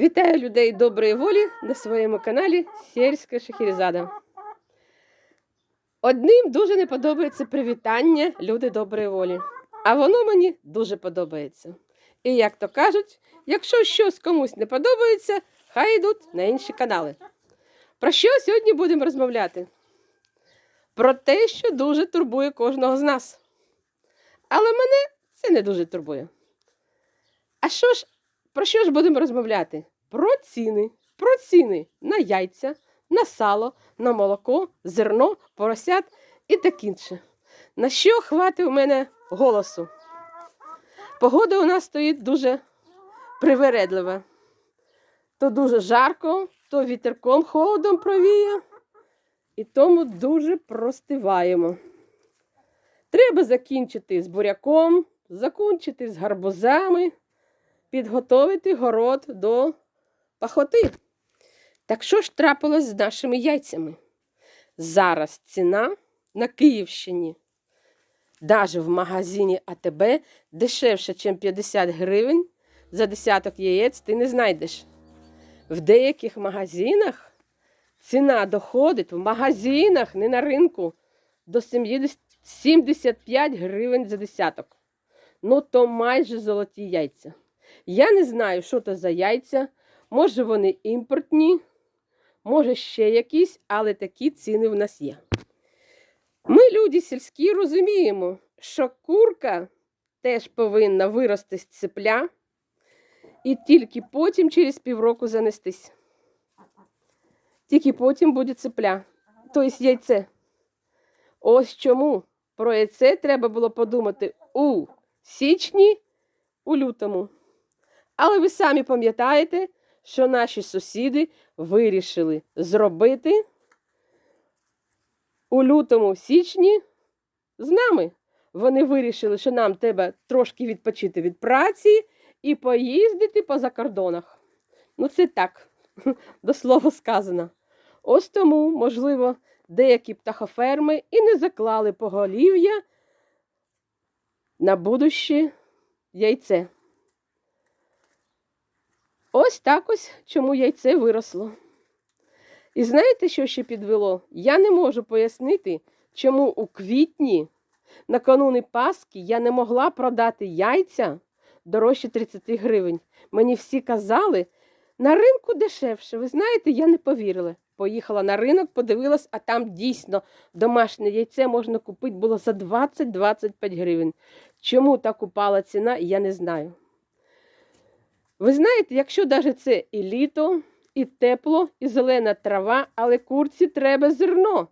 Вітаю людей доброї волі на своєму каналі Сільська Шахерезада. Одним дуже не подобається привітання люди доброї волі, а воно мені дуже подобається. І як то кажуть, якщо щось комусь не подобається, хай йдуть на інші канали. Про що сьогодні будемо розмовляти? Про те, що дуже турбує кожного з нас. Але мене це не дуже турбує. А що ж про що ж будемо розмовляти? Про ціни. Про ціни на яйця, на сало, на молоко, зерно, поросят і таке інше. На що хватить у мене голосу? Погода у нас стоїть дуже привередлива. То дуже жарко, то вітерком холодом провіє, і тому дуже простиваємо. Треба закінчити з буряком, закінчити з гарбузами підготовити город до пахоти. Так що ж трапилось з нашими яйцями? Зараз ціна на Київщині, навіть в магазині АТБ, дешевше, ніж 50 гривень за десяток яєць ти не знайдеш. В деяких магазинах ціна доходить в магазинах, не на ринку, до 70 75 гривень за десяток. Ну, то майже золоті яйця. Я не знаю, що це за яйця. Може, вони імпортні, може ще якісь, але такі ціни в нас є. Ми, люди сільські, розуміємо, що курка теж повинна вирости з цепля і тільки потім через півроку занестись. Тільки потім буде цепля, тобто яйце. Ось чому про яйце треба було подумати у січні, у лютому. Але ви самі пам'ятаєте, що наші сусіди вирішили зробити у лютому січні з нами. Вони вирішили, що нам треба трошки відпочити від праці і поїздити по закордонах. Ну, це так, до слова сказано. Ось тому, можливо, деякі птахоферми і не заклали поголів'я на будуще яйце. Ось так ось чому яйце виросло. І знаєте, що ще підвело? Я не можу пояснити, чому у квітні, накануни Пасхи, я не могла продати яйця дорожче 30 гривень. Мені всі казали, на ринку дешевше. Ви знаєте, я не повірила. Поїхала на ринок, подивилась, а там дійсно домашнє яйце можна купити було за 20-25 гривень. Чому так упала ціна, я не знаю. Ви знаєте, якщо навіть це і літо, і тепло, і зелена трава, але курці треба зерно.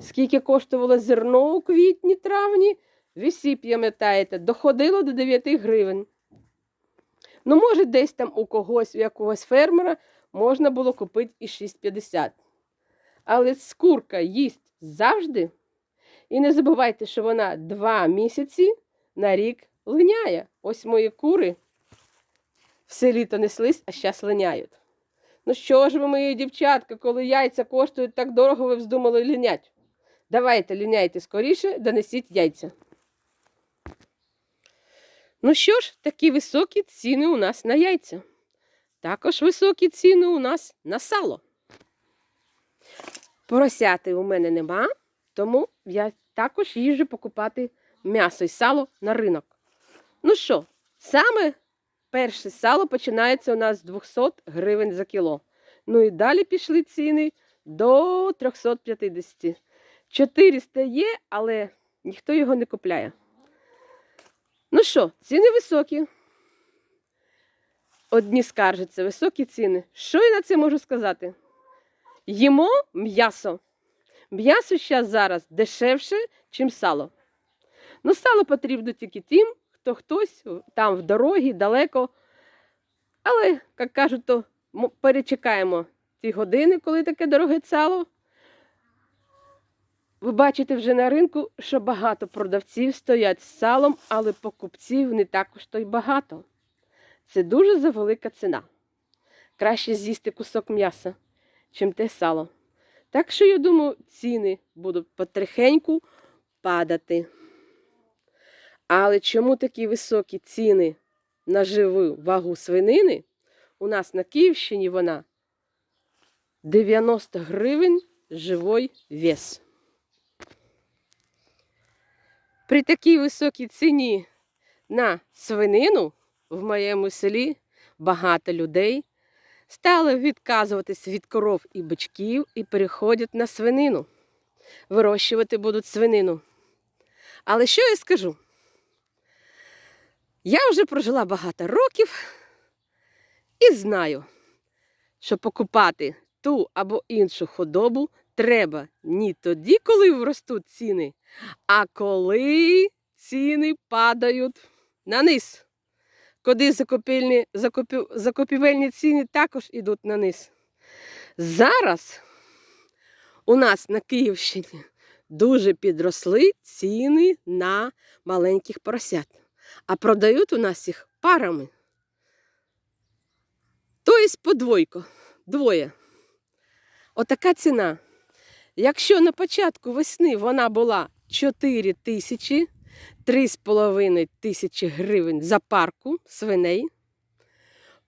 Скільки коштувало зерно у квітні, травні, ви всі пам'ятаєте, доходило до 9 гривень. Ну, може, десь там у когось, у якогось фермера можна було купити і 6,50. Але скурка їсть завжди. І не забувайте, що вона два місяці на рік линяє. Ось мої кури все літо неслись, а зараз линяють. Ну що ж ви, мої дівчатка, коли яйця коштують так дорого, ви вздумали лінять? Давайте ліняйте скоріше, донесіть яйця. Ну що ж, такі високі ціни у нас на яйця. Також високі ціни у нас на сало. Поросяти у мене нема, тому я також їжджу покупати м'ясо і сало на ринок. Ну що, саме перше сало починається у нас з 200 гривень за кіло. Ну і далі пішли ціни до 350. 400 є, але ніхто його не купляє. Ну що, ціни високі. Одні скаржаться, високі ціни. Що я на це можу сказати? Їмо м'ясо. М'ясо зараз дешевше, ніж сало. Ну, сало потрібно тільки тим, хто хтось там в дорогі, далеко. Але, як кажуть, то перечекаємо ті години, коли таке дороге сало. Ви бачите вже на ринку, що багато продавців стоять з салом, але покупців не також то й багато. Це дуже завелика ціна. Краще з'їсти кусок м'яса, чим те сало. Так що, я думаю, ціни будуть потрихеньку падати. Але чому такі високі ціни на живу вагу свинини? у нас на Київщині вона 90 гривень живой вес. При такій високій ціні на свинину в моєму селі багато людей стали відказуватись від коров і бичків і переходять на свинину. Вирощувати будуть свинину. Але що я скажу? Я вже прожила багато років і знаю, що покупати ту або іншу худобу треба не тоді, коли вростуть ціни, а коли ціни падають на низ. Куди закупівельні, закупів, закупівельні ціни також йдуть на низ. Зараз у нас на Київщині дуже підросли ціни на маленьких поросят, а продають у нас їх парами. Тобто подвойко, двоє. Отака ціна. Якщо на початку весни вона була 4 тисячі, 3,5 тисячі гривень за парку свиней,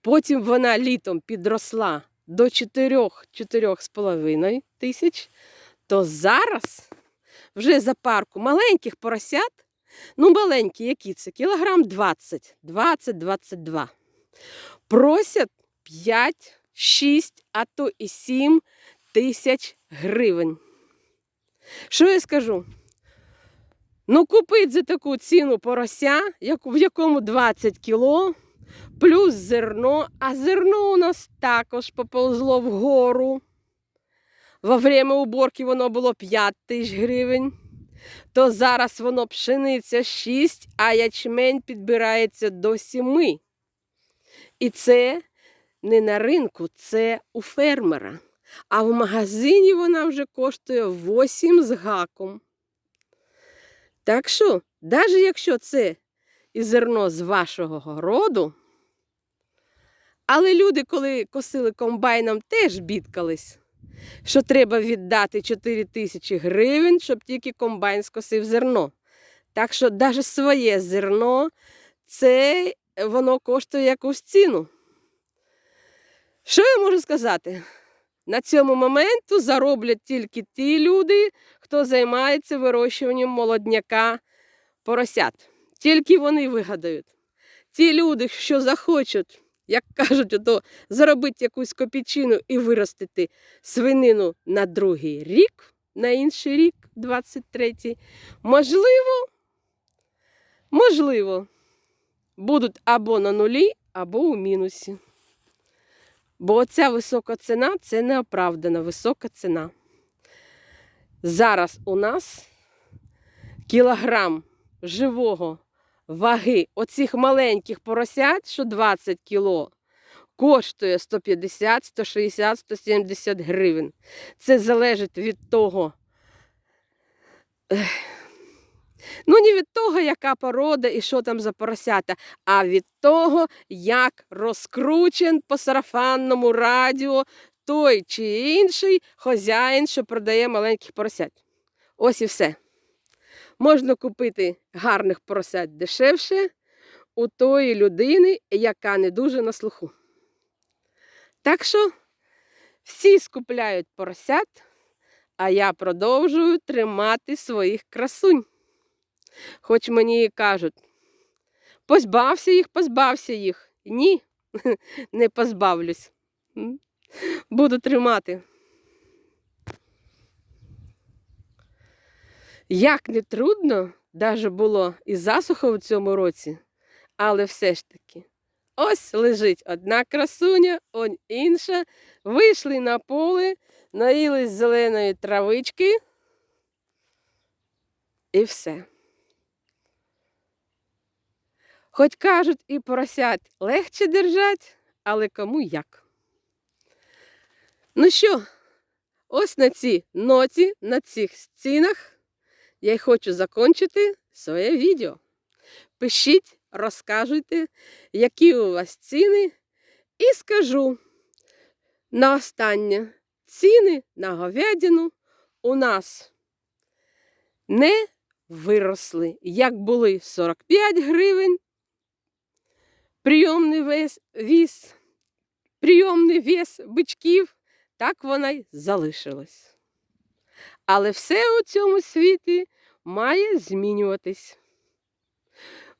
потім вона літом підросла до 4-4,5 тисяч, то зараз вже за парку маленьких поросят, ну маленькі, які це, кілограм 20, 20-22, просять 5, 6, а то і 7 тисяч гривень. Що я скажу? Ну, купить за таку ціну порося, в якому 20 кіло, плюс зерно, а зерно у нас також поповзло вгору. Во время уборки воно було 5 тисяч гривень, то зараз воно пшениця 6, а ячмень підбирається до 7. І це не на ринку, це у фермера. А в магазині вона вже коштує 8 з гаком. Так що, навіть якщо це і зерно з вашого городу, але люди, коли косили комбайном, теж бідкались, що треба віддати 4 тисячі гривень, щоб тільки комбайн скосив зерно. Так що навіть своє зерно, це воно коштує якусь ціну. Що я можу сказати? На цьому моменту зароблять тільки ті люди, хто займається вирощуванням молодняка поросят. Тільки вони вигадають. Ті люди, що захочуть, як кажуть, ото, заробити якусь копійчину і виростити свинину на другий рік, на інший рік, 23-й, можливо, можливо, будуть або на нулі, або у мінусі. Бо ця висока ціна це неоправдана висока ціна. Зараз у нас кілограм живого ваги оцих маленьких поросят, що 20 кіло, коштує 150, 160, 170 гривень. Це залежить від того. Ну, не від того, яка порода і що там за поросята, а від того, як розкручен по сарафанному радіо той чи інший хазяїн, що продає маленьких поросят. Ось і все. Можна купити гарних поросят дешевше у тої людини, яка не дуже на слуху. Так що всі скупляють поросят, а я продовжую тримати своїх красунь. Хоч мені і кажуть, позбався їх, позбався їх. Ні, не позбавлюсь. Буду тримати. Як не трудно, даже було і засуха в цьому році, але все ж таки. Ось лежить одна красуня, он інша. Вийшли на поле, наїлись зеленої травички. І все. Хоч кажуть, і поросят легче держать, але кому як. Ну що, ось на цій ноті, на цих стінах я й хочу закінчити своє відео. Пишіть, розкажуйте, які у вас ціни, і скажу на останнє ціни на говядину у нас не виросли, як були 45 гривень прийомний вес, віс прийомний вес бичків, так вона й залишилась. Але все у цьому світі має змінюватись.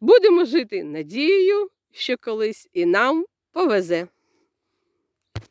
Будемо жити надією, що колись і нам повезе.